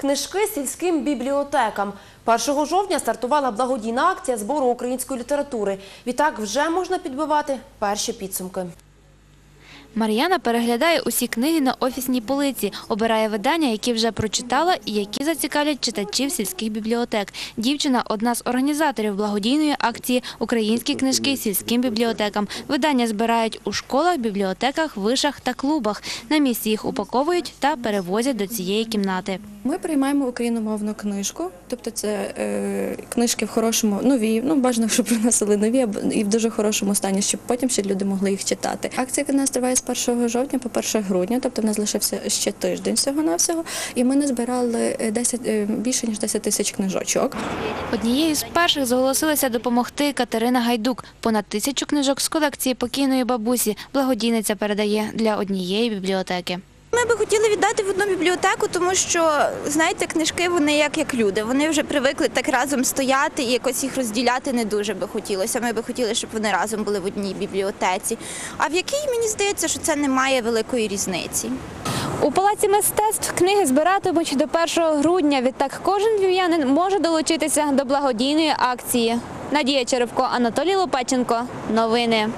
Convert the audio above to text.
Книжки сільським бібліотекам. 1 жовтня стартувала благодійна акція збору української літератури. Відтак вже можна підбивати перші підсумки. Мар'яна переглядає усі книги на офісній полиці, обирає видання, які вже прочитала і які зацікавлять читачів сільських бібліотек. Дівчина – одна з організаторів благодійної акції «Українські книжки сільським бібліотекам». Видання збирають у школах, бібліотеках, вишах та клубах. На місці їх упаковують та перевозять до цієї кімнати. Ми приймаємо україномовну книжку, тобто це е, книжки в хорошому, нові, ну бажано, щоб приносили нові і в дуже хорошому стані, щоб потім ще люди могли їх читати. Акція у нас триває з 1 жовтня по 1 грудня, тобто в нас лишився ще тиждень всього навсього і ми назбирали збирали 10, е, більше ніж 10 тисяч книжочок. Однією з перших зголосилася допомогти Катерина Гайдук. Понад тисячу книжок з колекції покійної бабусі благодійниця передає для однієї бібліотеки. Ми би хотіли віддати в одну бібліотеку, тому що знаєте, книжки вони як, як люди. Вони вже привикли так разом стояти і якось їх розділяти не дуже би хотілося. Ми би хотіли, щоб вони разом були в одній бібліотеці. А в якій мені здається, що це не має великої різниці. У палаці мистецтв книги збиратимуть до 1 грудня. Відтак кожен львів'янин може долучитися до благодійної акції. Надія Черевко, Анатолій Лопаченко. Новини.